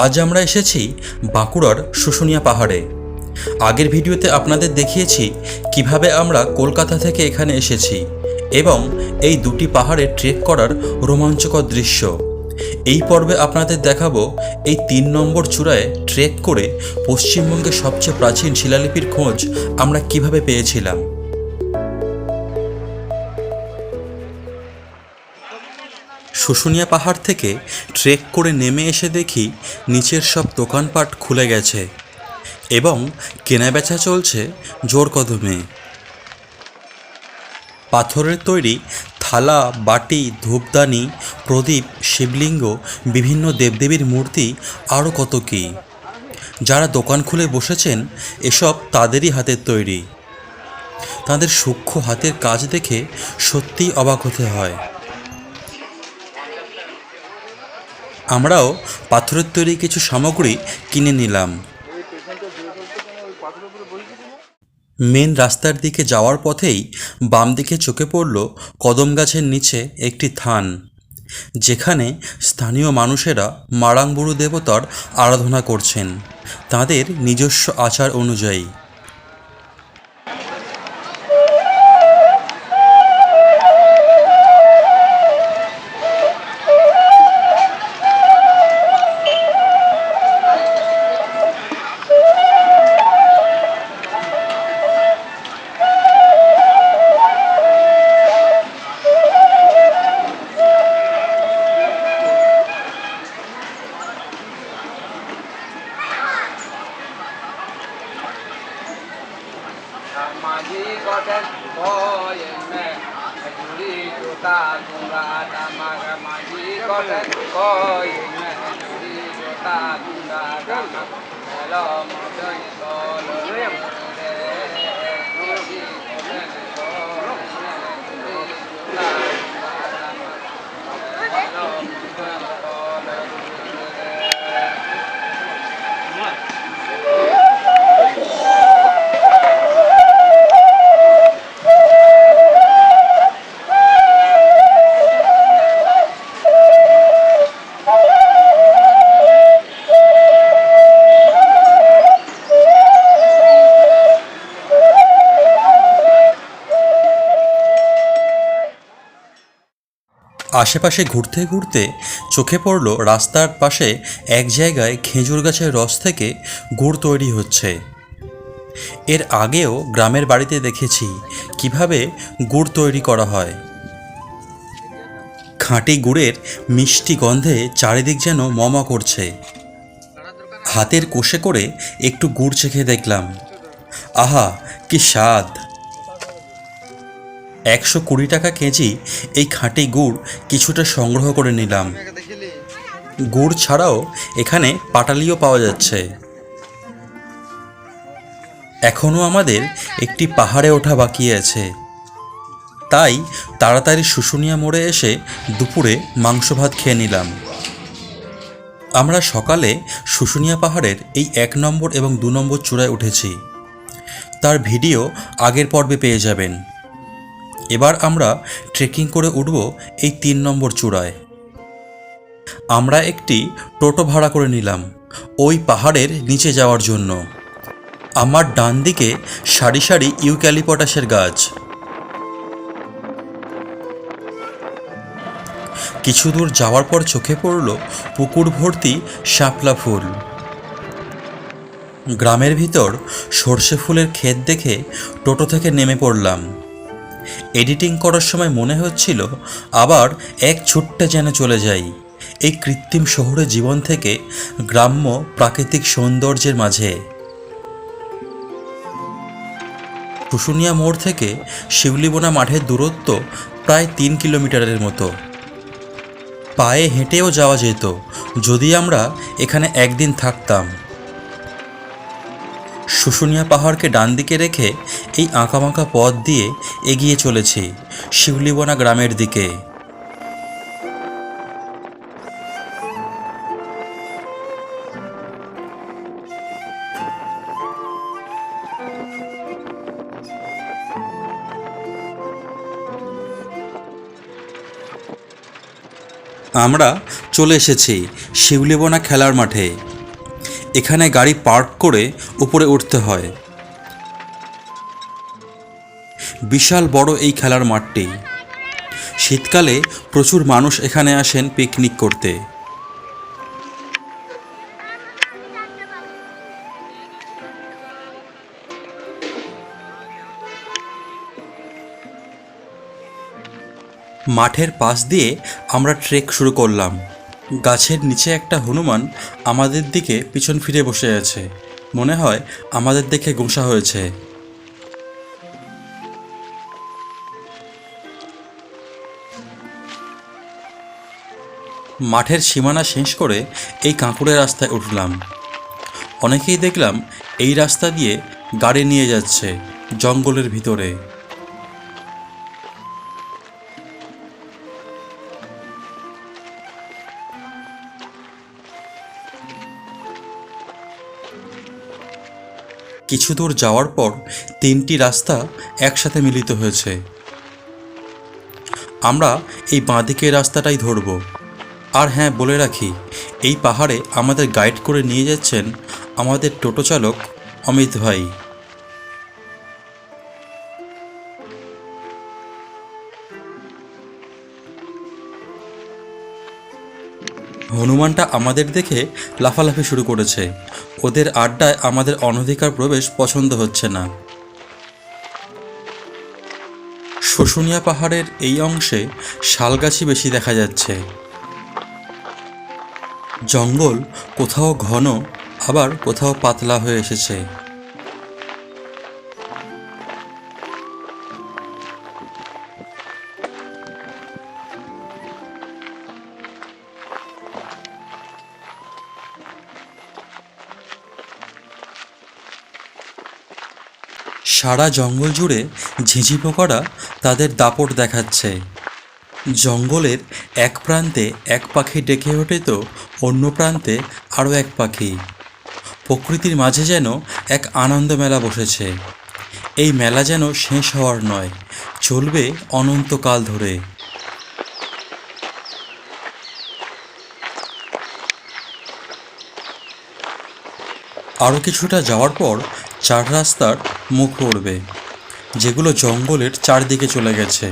আজ আমরা এসেছি বাঁকুড়ার শুশুনিয়া পাহাড়ে। আগের ভিডিওতে আপনাদের দেখিয়েছি কীভাবে আমরা কলকাতা থেকে এখানে এসেছি এবং এই দুটি পাহাড়ে ট্রেক করার রোমাঞ্চকর দৃশ্য। এই পর্বে আপনাদের দেখাবো এই তিন নম্বর চূড়ায় ট্রেক করে পশ্চিমবঙ্গের সবচেয়ে প্রাচীন শিলালিপির খোঁজ আমরা কীভাবে পেয়েছিলাম। শুশুনিয়া পাহাড় থেকে ট্রেক করে নেমে এসে দেখি নিচের সব দোকানপাট খুলে গেছে এবং কেনাবেচা চলছে জোর কদমে। পাথরের তৈরি থালা, বাটি, ধূপদানি, প্রদীপ, শিবলিঙ্গ, বিভিন্ন দেবদেবীর মূর্তি, আরও কত কী। যারা দোকান খুলে বসেছেন, এসব তাদেরই হাতের তৈরি। তাদের সূক্ষ্ম হাতের কাজ দেখে সত্যিই অবাক হতে হয়। আমরাও পাথরের তৈরি কিছু সামগ্রী কিনে নিলাম। মেন রাস্তার দিকে যাওয়ার পথেই বাম দিকে চোখে পড়ল কদম গাছের নিচে একটি থান, যেখানে স্থানীয় মানুষেরা মারাংবুরু দেবতার আরাধনা করছেন। তাদের নিজস্ব আচার অনুযায়ী। আশেপাশে ঘুরতে ঘুরতে চোখে পড়ল রাস্তার পাশে এক জায়গায় খেজুর গাছের রস থেকে গুড় তৈরি হচ্ছে। এর আগেও গ্রামের বাড়িতে দেখেছি কীভাবে গুড় তৈরি করা হয়। খাঁটি গুড়ের মিষ্টি গন্ধে চারিদিক যেন মমা করছে। হাতের কোষে করে একটু গুড় চেখে দেখলাম। আহা, কি স্বাদ! একশো কুড়ি টাকা কেজি এই খাঁটি গুড় কিছুটা সংগ্রহ করে নিলাম। গুড় ছাড়াও এখানে পাটালিও পাওয়া যাচ্ছে। এখনও আমাদের একটি পাহাড়ে ওঠা বাকি আছে। তাই তাড়াতাড়ি শুশুনিয়া মোড়ে এসে দুপুরে মাংস ভাত খেয়ে নিলাম। আমরা সকালে শুশুনিয়া পাহাড়ের এই এক নম্বর এবং দু নম্বর চূড়ায় উঠেছি। তার ভিডিও আগের পর্বে পেয়ে যাবেন। এবার আমরা ট্রেকিং করে উঠব এই তিন নম্বর চূড়ায়। আমরা একটি টোটো ভাড়া করে নিলাম ওই পাহাড়ের নিচে যাওয়ার জন্য। আমার ডান দিকে সারি সারি ইউক্যালিপটাসের গাছ। কিছু দূর যাওয়ার পর চোখে পড়ল পুকুর ভর্তি শাপলা ফুল। গ্রামের ভিতর সর্ষে ফুলের ক্ষেত দেখে টোটো থেকে নেমে পড়লাম। এডিটিং করার সময় মনে হচ্ছিল আবার এক ছুট্টে যেন চলে যাই। এই কৃত্রিম শহরের জীবন থেকে গ্রাম্য প্রাকৃতিক সৌন্দর্যের মাঝে। শুশুনিয়া মোড় থেকে শিউলিবোনা মাঠের দূরত্ব প্রায় তিন কিলোমিটারের মতো। পায়ে হেঁটেও যাওয়া যেত, যদি আমরা এখানে একদিন থাকতাম। শুশুনিয়া পাহাড়কে ডান দিকে রেখে এই আঁকাবাঁকা পথ দিয়ে এগিয়ে চলেছি, শিউলিবোনা গ্রামের দিকে। আমরা চলে এসেছি শিউলিবোনা খেলার মাঠে। এখানে গাড়ি পার্ক করে উপরে উঠতে হয়। বিশাল বড় এই খেলার মাঠটি। শীতকালে প্রচুর মানুষ এখানে আসেন পিকনিক করতে। মাঠের পাশ দিয়ে আমরা ট্রেক শুরু করলাম। গাছের নিচে একটা হনুমান আমাদের দিকে পিছন ফিরে বসে আছে। মনে হয় আমাদের দেখে গোসা হয়েছে। মাঠের সীমানা শেষ করে এই কাঁকুড়ের রাস্তায় উঠলাম। অনেকেই দেখলাম এই রাস্তা দিয়ে গাড়ি নিয়ে যাচ্ছে জঙ্গলের ভিতরে। কিছু দূর যাওয়ার পর তিনটি রাস্তা একসাথে মিলিত হয়েছে। আমরা এই বাঁদিকের রাস্তাটাই ধরব। আর হ্যাঁ বলে রাখি, এই পাহাড়ে আমাদের গাইড করে নিয়ে যাচ্ছেন আমাদের টোটো চালক অমিত ভাই। হনুমানটা আমাদের দেখে লাফালাফি শুরু করেছে। ওদের আড্ডায় আমাদের অনধিকার প্রবেশ পছন্দ হচ্ছে না। শুশুনিয়া পাহাড়ের এই অংশে শালগাছি বেশি দেখা যাচ্ছে। জঙ্গল কোথাও ঘন, আবার কোথাও পাতলা হয়ে এসেছে। সারা জঙ্গল জুড়ে ঝিঝি পোকারা তাদের দাপট দেখাচ্ছে। জঙ্গলের এক প্রান্তে এক পাখি ডেকে ওঠে তো অন্য প্রান্তে আরও এক পাখি। প্রকৃতির মাঝে যেন এক আনন্দ মেলা বসেছে। এই মেলা যেন শেষ হওয়ার নয়, চলবে অনন্তকাল ধরে। আরও কিছুটা যাওয়ার পর চার রাস্তার মুখ পড়বে যেগুলো জঙ্গলের চারদিকে চলে গেছে।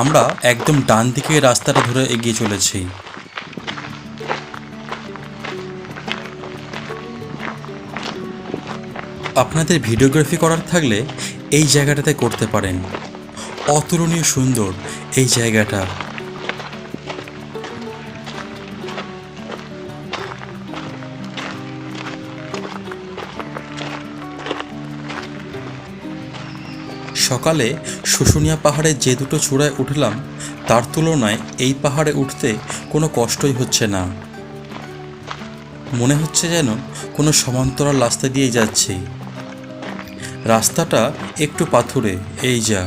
আমরা একদম ডান দিকে রাস্তাটা ধরে এগিয়ে চলেছি। আপনাদের ভিডিওগ্রাফি করার থাকলে এই জায়গাটাতে করতে পারেন। অতুলনীয় সুন্দর এই জায়গাটা। সকালে শুশুনিয়া পাহাড়ে যে দুটো চূড়ায় উঠলাম, তার তুলনায় এই পাহাড়ে উঠতে কোনো কষ্টই হচ্ছে না। মনে হচ্ছে যেন কোনো সমান্তরাল রাস্তা দিয়ে যাচ্ছি। রাস্তাটা একটু পাথুরে, এই যা।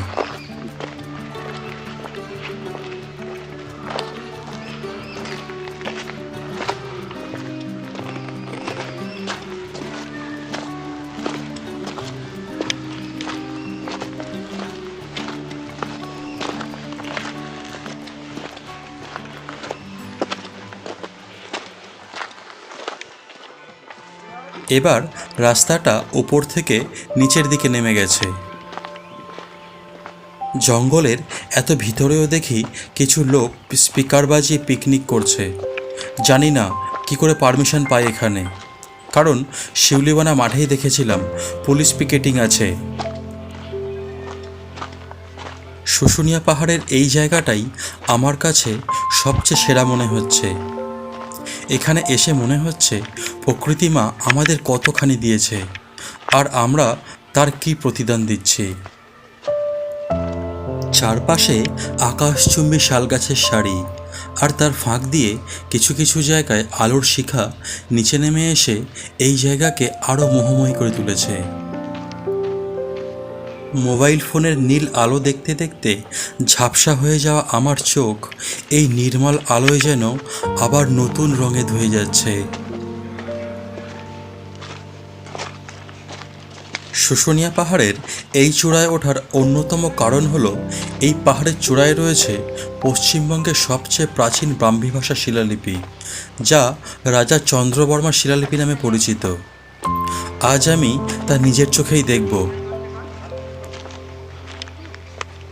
এবার রাস্তাটা ওপর থেকে নিচের দিকে নেমে গেছে। জঙ্গলের এত ভিতরেও দেখি কিছু লোক স্পিকার বাজিয়ে পিকনিক করছে। জানি না কি করে পারমিশন পায় এখানে। কারণ শিউলিবানা মাঠেই দেখেছিলাম পুলিশ পিকেটিং আছে। শুশুনিয়া পাহাড়ের এই জায়গাটাই আমার কাছে সবচেয়ে সেরা মনে হচ্ছে। এখানে এসে মনে হচ্ছে প্রকৃতি মা আমাদের কতখানি দিয়েছে, আর আমরা তার কি প্রতিদান দিচ্ছি? চারপাশে আকাশচুম্বী শালগাছের সারি আর তার ফাঁক দিয়ে কিছু কিছু জায়গায় আলোর শিখা নিচে নেমে এসে এই জায়গাকে আরও মোহময় করে তুলেছে। মোবাইল ফোনের নীল আলো দেখতে দেখতে ঝাপসা হয়ে যাওয়া আমার চোখ, এই নির্মল আলোয় যেন আবার নতুন রঙে ধুয়ে যাচ্ছে। শুশুনিয়া পাহাড়ের এই চূড়ায় ওঠার অন্যতম কারণ হল, এই পাহাড়ের চূড়ায় রয়েছে পশ্চিমবঙ্গের সবচেয়ে প্রাচীন ব্রাহ্মী ভাষা শিলালিপি, যা রাজা চন্দ্রবর্মা শিলালিপি নামে পরিচিত। আজ আমি তা নিজের চোখেই দেখব।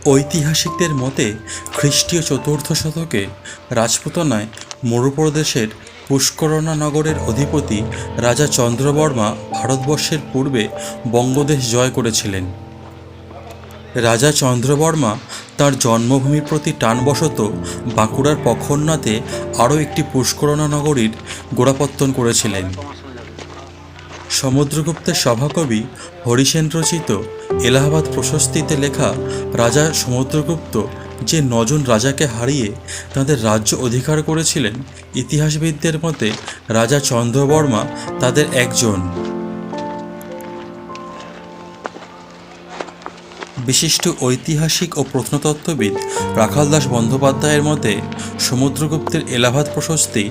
ঐতিহাসিকদের মতে, খ্রিস্টীয় চতুর্থ শতকে রাজপুতনায় মরুপ্রদেশের পুষ্করণা নগরের অধিপতি রাজা চন্দ্রবর্মা ভারতবর্ষের পূর্বে বঙ্গদেশ জয় করেছিলেন। রাজা চন্দ্রবর্মা তার জন্মভূমির প্রতি টানবশত বাঁকুড়ার পক্ষন্নাতে আরও একটি পুষ্করণা নগরীর গোড়াপত্তন করেছিলেন। সমুদ্রগুপ্তের সভাকবি হরিসেন রচিত এলাহাবাদ প্রশস্তিতে লেখা রাজা সমুদ্রগুপ্ত যে নজন রাজাকে হারিয়ে তাদের রাজ্য অধিকার করেছিলেন, ইতিহাসবিদদের মতে রাজা চন্দ্রবর্মা তাদের একজন। বিশিষ্ট ঐতিহাসিক ও প্রত্নতত্ত্ববিদ রাখাল দাস বন্দ্যোপাধ্যায়ের মতে, সমুদ্রগুপ্তের এলাহাবাদ প্রশস্তি,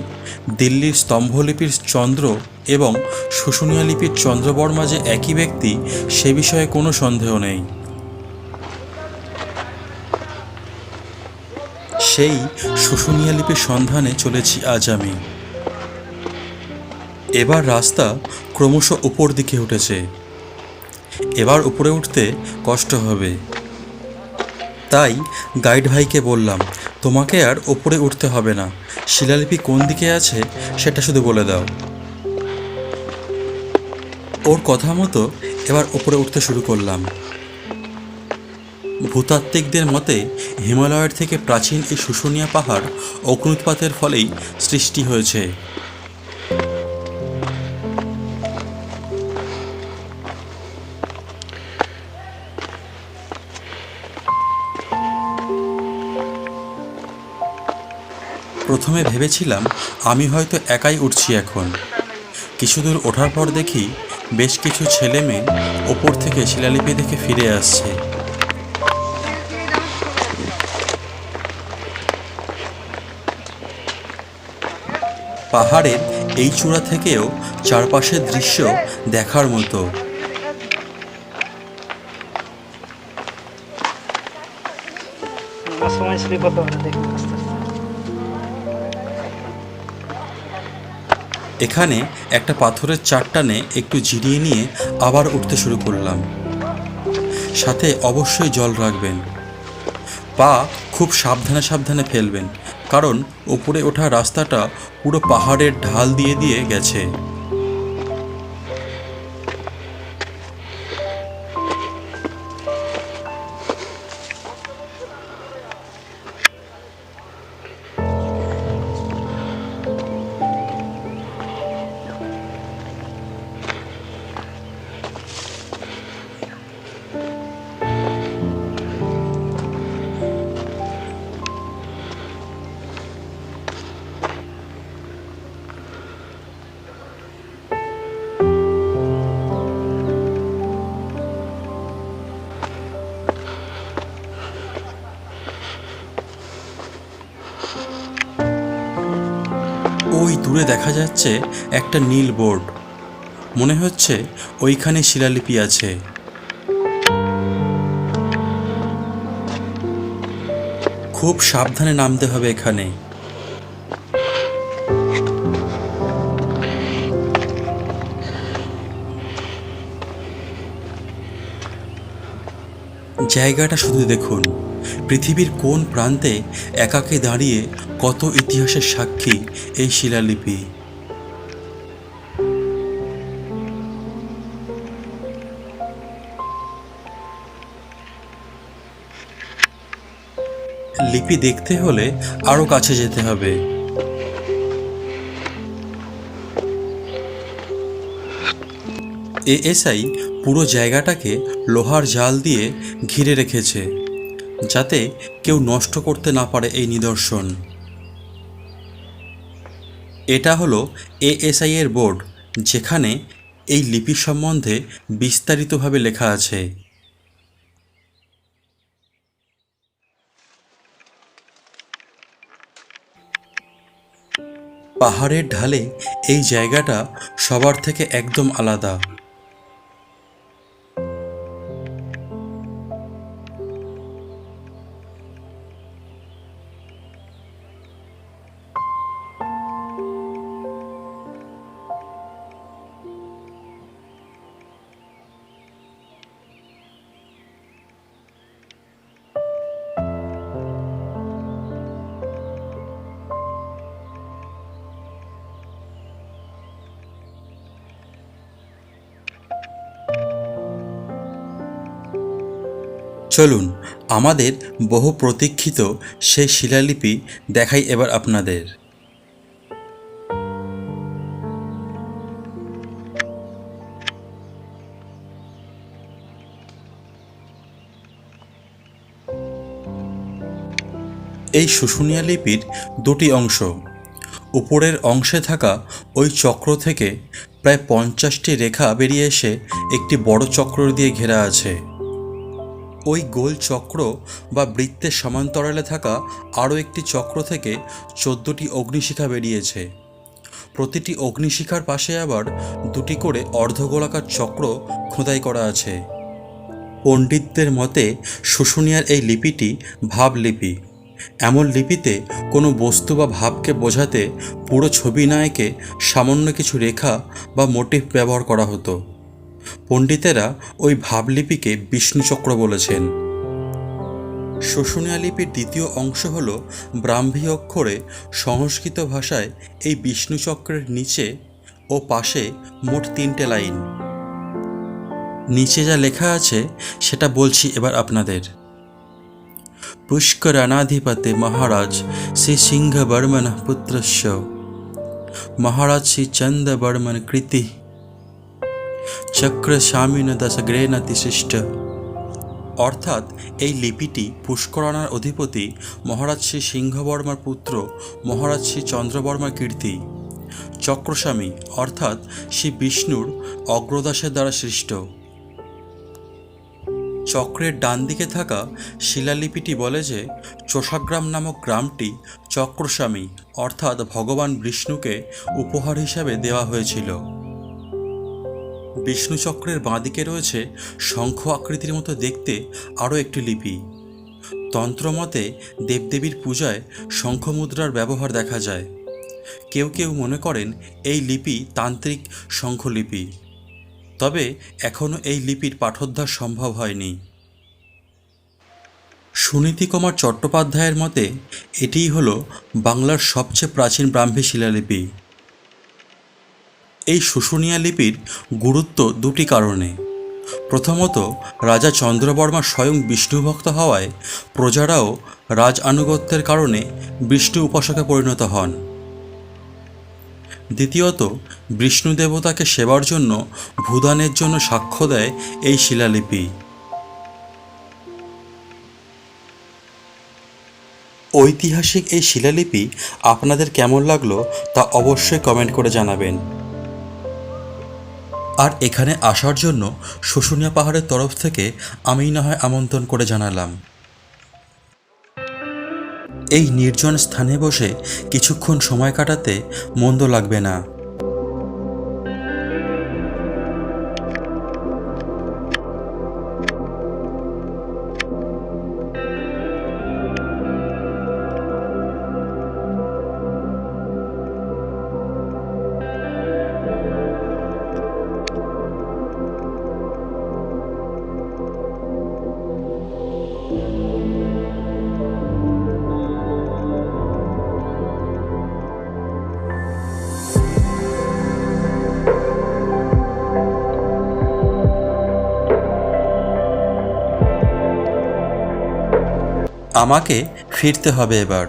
দিল্লির স্তম্ভলিপির চন্দ্র এবং শুশুনিয়া লিপির চন্দ্রবর্মা যে একই ব্যক্তি, সে বিষয়ে কোনো সন্দেহ নেই। সেই শুশুনিয়া লিপির সন্ধানে চলেছি আজ আমি। এবার রাস্তা ক্রমশ উপর দিকে উঠেছে। এবার উপরে উঠতে কষ্ট হবে। তাই গাইড ভাইকে বললাম, তোমাকে আর উপরে উঠতে হবে না। শিলালিপি কোন দিকে আছে সেটা শুধু বলে দাও। ওর কথা মতো এবার উপরে উঠতে শুরু করলাম। ভূতাত্ত্বিকদের মতে হিমালয়ের থেকে প্রাচীন এই শুশুনিয়া পাহাড় অগ্নুৎপাতের ফলেই সৃষ্টি হয়েছে। প্রথমে ভেবেছিলাম আমি হয়তো একাই উঠছি এখন। কিছু দূর ওঠার পর দেখি বেশ কিছু ছেলে মেয়ে ওপর থেকে শিলালিপি দেখে ফিরে আসছে। পাহাড়ের এই চূড়া থেকেও চারপাশের দৃশ্য দেখার মতো। সময় স্লিপ হতে পারে এখানে একটা পাথরের চারটানে একটু জিরিয়ে নিয়ে আবার উঠতে শুরু করলাম। সাথে অবশ্যই জল রাখবেন। পা খুব সাবধানে সাবধানে ফেলবেন, কারণ উপরে ওঠা রাস্তাটা পুরো পাহাড়ের ঢাল দিয়ে দিয়ে গেছে। দূরে দেখা যাচ্ছে একটা নীল বোর্ড। মনে হচ্ছে ওইখানে শিলালিপি আছে। খুব সাবধানে নামতে হবে এখানে। জায়গাটা শুধু দেখুন। পৃথিবীর কোন প্রান্তে একাকে দাঁড়িয়ে কত ইতিহাসের সাক্ষী এই শিলালিপি। লিপি দেখতে হলে আরও কাছে যেতে হবে। এএসআই পুরো জায়গাটাকে লোহার জাল দিয়ে ঘিরে রেখেছে, যাতে কেউ নষ্ট করতে না পারে এই নিদর্শন। এটা হলো এএসআই এর বোর্ড, যেখানে এই লিপি সম্বন্ধে বিস্তারিতভাবে লেখা আছে। পাহাড়ের ঢালে এই জায়গাটা সবার থেকে একদম আলাদা। চলুন, আমাদের বহু প্রতীক্ষিত সেই শিলালিপি দেখাই এবার আপনাদের। এই শুশুনিয়া লিপির দুটি অংশ, উপরের অংশে থাকা ওই চক্র থেকে প্রায় পঞ্চাশটি রেখা বেরিয়ে এসে একটি বড় চক্র দিয়ে ঘেরা আছে। ওই গোল চক্র বা বৃত্তের সমান্তরালে থাকা আরও একটি চক্র থেকে চোদ্দোটি অগ্নিশিখা বেরিয়েছে। প্রতিটি অগ্নিশিখার পাশে আবার দুটি করে অর্ধগোলাকার চক্র খোদাই করা আছে। পণ্ডিতদের মতে শুশুনিয়ার এই লিপিটি ভাবলিপি। এমন লিপিতে কোনো বস্তু বা ভাবকে বোঝাতে পুরো ছবি নায়কে সামান্য কিছু রেখা বা মোটিভ ব্যবহার করা হতো। পণ্ডিতেরা ওই ভাবলিপিকে বিষ্ণুচক্র বলেছেন। শুশুনিয়া লিপির দ্বিতীয় অংশ হল ব্রাহ্মী অক্ষরে সংস্কৃত ভাষায় এই বিষ্ণুচক্রের নিচে ও পাশে মোট তিনটে লাইন। নিচে যা লেখা আছে, সেটা বলছি এবার আপনাদের। পুষ্করণাধিপতে মহারাজ শ্রী সিংহ বর্মন পুত্রস্য মহারাজ শ্রী চন্দ বর্মন কৃতি। চক্র স্বামীন দশগ্রেণ তিশিষ্ট অর্থাৎ এই লিপিটি পুষ্করণার অধিপতি মহারাজ শ্রী সিংহবর্মার পুত্র, মহারাজ শ্রী চন্দ্রবর্মার কীর্তি। চক্রস্বামী অর্থাৎ শ্রী বিষ্ণুর অগ্রদাসের দ্বারা সৃষ্ট। চক্রের ডান দিকে থাকা শিলালিপিটি বলে যে, চোষাগ্রাম নামক গ্রামটি চক্রস্বামী, অর্থাৎ ভগবান বিষ্ণুকে উপহার হিসাবে দেওয়া হয়েছিল। বিষ্ণু চক্রের বাঁদিকে রয়েছে শঙ্খ আকৃতির মতো দেখতে আরও একটি লিপি। তন্ত্রমতে দেবদেবীর পূজায় শঙ্খ মুদ্রার ব্যবহার দেখা যায়। কেউ কেউ মনে করেন এই লিপি তান্ত্রিক শঙ্খলিপি তবে এখনও এই লিপির পাঠোদ্ধার সম্ভব হয়নি। সুনীতি কুমার চট্টোপাধ্যায়ের মতে এটিই হলো বাংলার সবচেয়ে প্রাচীন ব্রাহ্মী শিলালিপি। এই শুশুনিয়া লিপির গুরুত্ব দুটি কারণে। প্রথমত, রাজা চন্দ্রবর্মা স্বয়ং বিষ্ণুভক্ত হওয়ায় প্রজারাও রাজ আনুগত্যের কারণে বিষ্ণু উপাসকে পরিণত হন। দ্বিতীয়ত, বিষ্ণু দেবতাকে সেবার জন্য ভূদানের জন্য সাক্ষ্য দেয় এই শিলালিপি। ঐতিহাসিক এই শিলালিপি আপনাদের কেমন লাগল তা অবশ্যই কমেন্ট করে জানাবেন। আর এখানে আসার জন্য শুশুনিয়া পাহাড়ের তরফ থেকে আমিই না হয় আমন্ত্রণ করে জানালাম। এই নির্জন স্থানে বসে কিছুক্ষণ সময় কাটাতে মন্দ লাগবে না। আমাকে ফিরতে হবে এবার।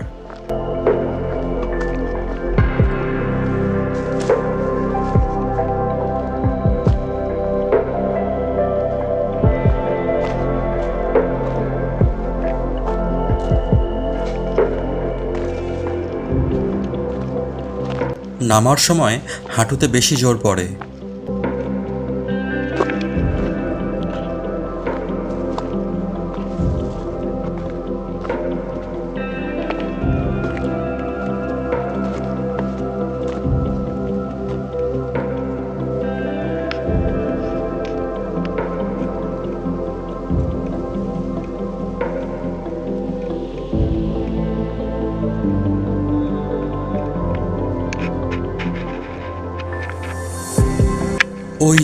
নামার সময় হাঁটুতে বেশি জোর পড়ে।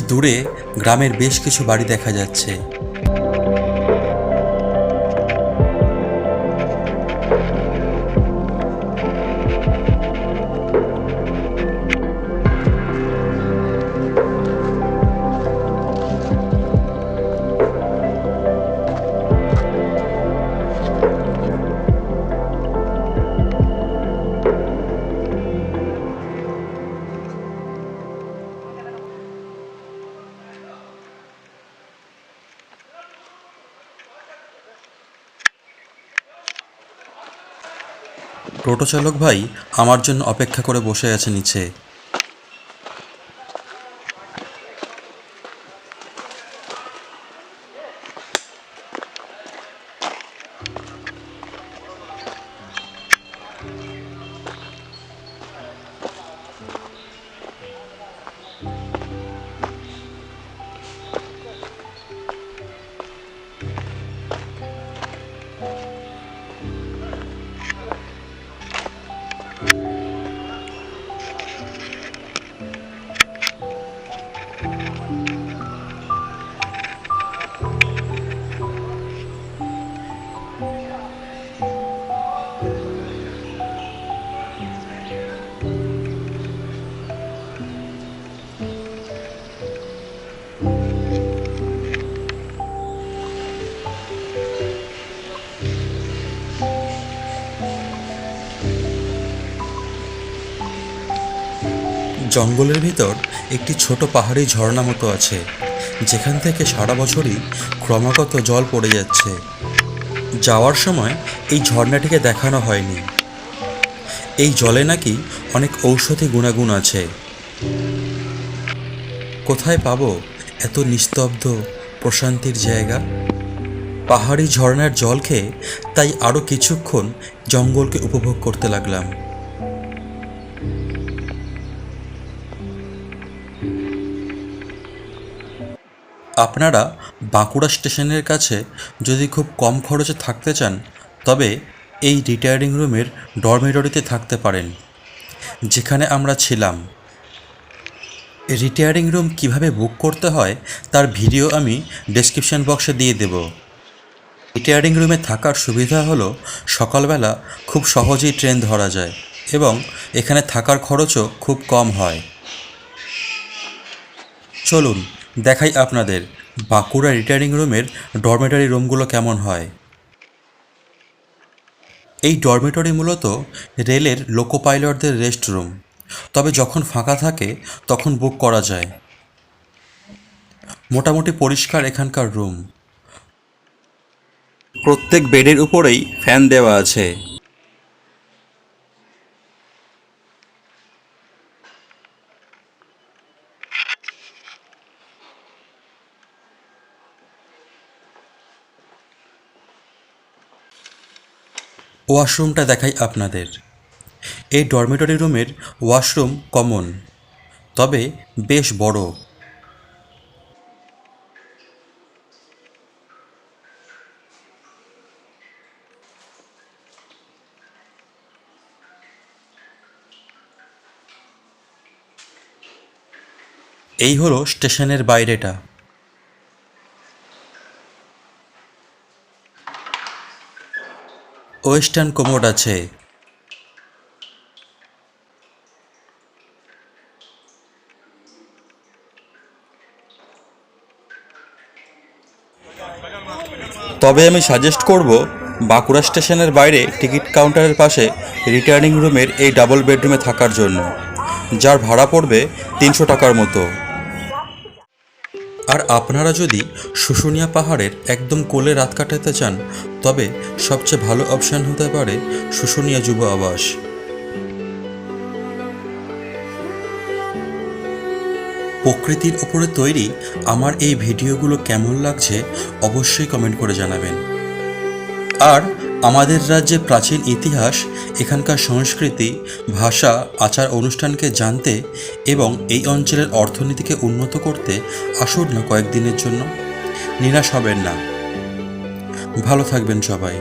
দূরে গ্রামের বেশ কিছু বাড়ি দেখা যাচ্ছে। টোটো চালক ভাই আমার জন্য অপেক্ষা করে বসে আছে নিচে। জঙ্গলের ভিতর একটি ছোট পাহাড়ি ঝর্ণা মতো আছে। যেখান থেকে সারা বছরই ক্রমাগত জল পড়ে যাচ্ছে। যাওয়ার সময় এই ঝর্ণাটিকে দেখানো হয়নি। এই জলে নাকি অনেক ঔষধি গুণাগুণ আছে। কোথায় পাবো এত নিস্তব্ধ, প্রশান্তির জায়গা? পাহাড়ি ঝর্ণার জল খেয়ে তাই আরও কিছুক্ষণ জঙ্গলকে উপভোগ করতে লাগলাম। আপনারা বাঁকুড়া স্টেশনের কাছে যদি খুব কম খরচে থাকতে চান, তবে এই রিটায়ারিং রুমের ডরমেটরিতে থাকতে পারেন, যেখানে আমরা ছিলাম। রিটায়ারিং রুম কীভাবে বুক করতে হয়, তার ভিডিও আমি ডেসক্রিপশন বক্সে দিয়ে দেব। রিটায়ারিং রুমে থাকার সুবিধা হলো, সকালবেলা খুব সহজেই ট্রেন ধরা যায় এবং এখানে থাকার খরচও খুব কম হয়। চলুন দেখাই আপনাদের বাঁকুড়া রিটায়ারিং রুমের ডরমেটরি রুমগুলো কেমন হয়। এই ডরমেটরি মূলত রেলের লোকো পাইলটদের রেস্ট রুম তবে যখন ফাঁকা থাকে, তখন বুক করা যায়। মোটামুটি পরিষ্কার এখানকার রুম প্রত্যেক বেডের উপরেই ফ্যান দেওয়া আছে। ওয়াশরুমটা দেখাই আপনাদের। এই ডরমেটরি রুমের ওয়াশরুম কমন, তবে বেশ বড়। এই হলো স্টেশনের বাইরেটা। ওয়েস্টার্ন কোমোড আছে। তবে আমি সাজেস্ট করব, বাঁকুড়া স্টেশনের বাইরে টিকিট কাউন্টারের পাশে রিটার্নিং রুমের এই ডাবল বেডরুমে থাকার জন্য, যার ভাড়া পড়বে তিনশো টাকার মতো। আর আপনারা যদি শুশুনিয়া পাহাড়ের একদম কোলে রাত কাটাতে চান, তবে সবচেয়ে ভালো অপশান হতে পারে শুশুনিয়া যুব আবাস। প্রকৃতির ওপরে তৈরি আমার এই ভিডিওগুলো কেমন লাগছে অবশ্যই কমেন্ট করে জানাবেন। আর আমাদের রাজ্যে প্রাচীন ইতিহাস, এখানকার সংস্কৃতি, ভাষা, আচার অনুষ্ঠানকে জানতে এবং এই অঞ্চলের অর্থনীতিকে উন্নত করতে আসুন না কয়েকদিনের জন্য। নিরাশ হবেন না। ভালো থাকবেন সবাই।